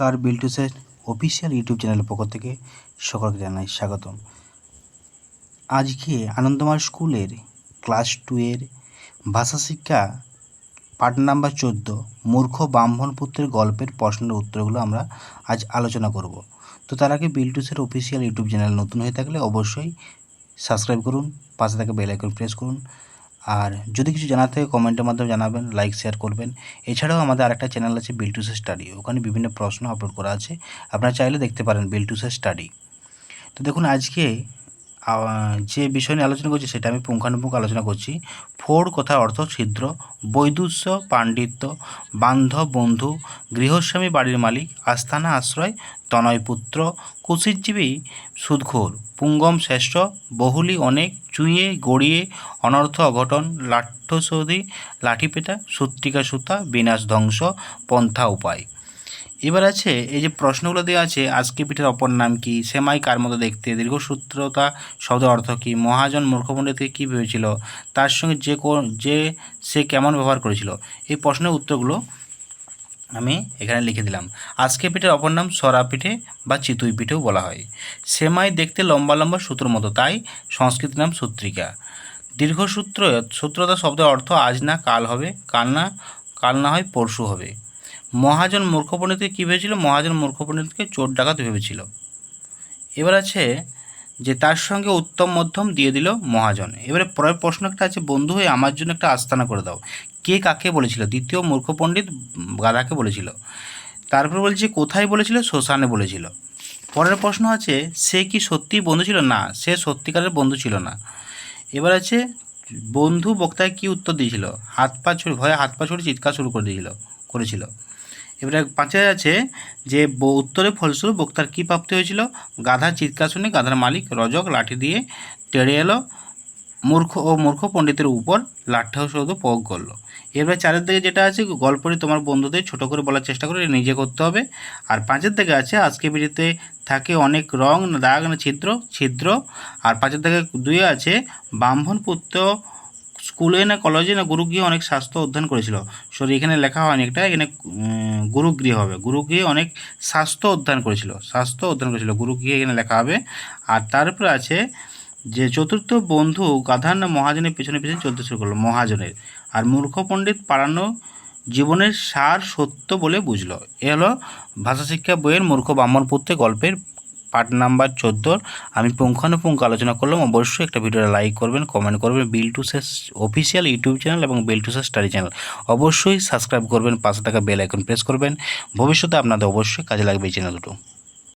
নমস্কার বিল্টুসের official YouTube চ্যানেলের পক্ষ থেকে সকলকে জানাই স্বাগতম। আজকে আনন্দমার স্কুলের ক্লাস টুয়ের ভাষা শিক্ষা পাঠ নাম্বার চোদ্দ মূর্খ ব্রাহ্মণ পুত্রের গল্পের প্রশ্নের উত্তরগুলো আমরা আজ আলোচনা করব। তো তার আগে বিল্টুসের অফিসিয়াল ইউটিউব চ্যানেল নতুন হয়ে থাকলে অবশ্যই সাবস্ক্রাইব করুন, পাশে থাকা বেল আইকন প্রেস করুন আর যদি কিছু জানার থাকে, কমেন্টের মাধ্যমে জানাবেন লাইক শেয়ার করবেন। এছাড়াও আমাদের আরেকটা চ্যানেল আছে বিলটুসের স্টাডি ওখানে বিভিন্ন প্রশ্ন আপলোড করা আছে। আপনারা চাইলে দেখতে পারেন বিলটুসের স্টাডি তো দেখুন, আজকে যে বিষয় নিয়ে আলোচনা করছি সেটা আমি পুঙ্খানুপুঙ্খ আলোচনা করছি। ফোর কথার অর্থ ছিদ্র বৈদুষ্য পাণ্ডিত্য, বান্ধব বন্ধু, গৃহস্বামী বাড়ির মালিক, আস্থানা আশ্রয় তনয় পুত্র কুশিরজীবী সুদখোর, পুঙ্গম শ্রেষ্ঠ, বহুলি অনেক, চুইয়ে, গড়িয়ে, অনর্থ অঘটন লাঠ্যসৌধি লাঠিপেটা, সূত্রিকা সুতা, বিনাশ ধ্বংস, পন্থা উপায়। এবার আছে এই যে প্রশ্নগুলো দেওয়া আছে, আজকে পিঠের অপর নাম কি? সেমাই কার মতো দেখতে? দীর্ঘসূত্রতা শব্দের অর্থ কী? মহাজন মূর্খপণ্ডিতকে কী ভেবেছিল? তার সঙ্গে যে কো- যে সে কেমন ব্যবহার করেছিল? এই প্রশ্নের উত্তরগুলো আমি এখানে লিখে দিলাম। আজকে পিঠের অপর নাম সরা পিঠে বা চিতুই পিঠেও বলা হয়। সেমাই দেখতে লম্বা লম্বা সূত্রের মতো, তাই সংস্কৃত নাম সূত্রিকা। দীর্ঘসূত্র, সূত্রতা শব্দের অর্থ আজ না কাল হবে, কাল না কাল না হয় পরশু হবে। মহাজন মূর্খ পণ্ডিতকে কী ভেবেছিল? মহাজন মূর্খ পণ্ডিতকে চোর ডাকাত ভেবেছিল। এবার আছে যে তার সঙ্গে উত্তম মধ্যম দিয়ে দিল মহাজন। এবারে পরের প্রশ্ন একটা আছে, বন্ধু হয়ে আমার জন্য একটা আস্তানা করে দাও। কে কাকে বলেছিল? দ্বিতীয় মূর্খ পণ্ডিত গাধাকে বলেছিল। তারপর বলছে, কোথায় বলেছিল? শ্মশানে বলেছিল। পরের প্রশ্ন আছে, সে কি সত্যি বন্ধু ছিল? না, সে সত্যিকারের বন্ধু ছিল না। এবার আছে, বন্ধু বক্তায় কি উত্তর দিয়েছিল? হাত পা ছুড়ে, ভয়ে হাত পা ছুড়ে চিৎকার শুরু করে দিয়েছিল, করেছিল। এবারে পাঁচে আছে যে উত্তরের ফলস্বরূপ বক্তার কী প্রাপ্তি হয়েছিল? গাধা চিৎকার শুনে গাধার মালিক রজক লাঠি দিয়ে তেড়ে এলো, মূর্খ ও মূর্খ পণ্ডিতের উপর লাঠা সৌধ প্রয়োগ করল। এবার চারের দিকে যেটা আছে, গল্পটি তোমার বন্ধুদের ছোট করে বলার চেষ্টা করে নিজে করতে হবে। আর পাঁচের দিকে আছে, আজকে বিড়িতে থাকে অনেক রং, দাগ না ছিদ্র ছিদ্র। আর পাঁচের দিকে দুয়ে আছে, ব্রাহ্মণ পুত্র স্কুলে না কলেজে না গুরুগৃহে অনেক স্বাস্থ্য অধ্যয়ন করেছিল। সরি, এখানে লেখা হয়নি একটা, এখানে গুরুগৃহ হবে। গুরুগৃহে অনেক স্বাস্থ্য অধ্যয়ন করেছিল, স্বাস্থ্য অধ্যয়ন করেছিল। গুরুগৃহে এখানে লেখা হবে। আর তারপরে আছে যে, চতুর্থ বন্ধু গাধার না মহাজনের পিছনে পিছনে চলতে শুরু করল, মহাজনের। আর মূর্খ পণ্ডিত পাড়ানো জীবনের সার সত্য বলে বুঝলো। এ হলো ভাষা শিক্ষা বইয়ের মূর্খ ব্রাহ্মণ পুত্রে গল্পের পার্ট নাম্বার চোদ্দোর। আমি পুঙ্খানুপুঙ্খ আলোচনা করলাম। অবশ্যই একটা ভিডিওটা লাইক করবেন কমেন্ট করবেন বিল টু শেষ অফিসিয়াল ইউটিউব চ্যানেল এবং বিল টু শেষ স্টাডি চ্যানেল অবশ্যই সাবস্ক্রাইব করবেন, পাশে থাকা বেল আইকন প্রেস করবেন। ভবিষ্যতে আপনাদের অবশ্যই কাজে লাগবে এই চ্যানেল দুটো।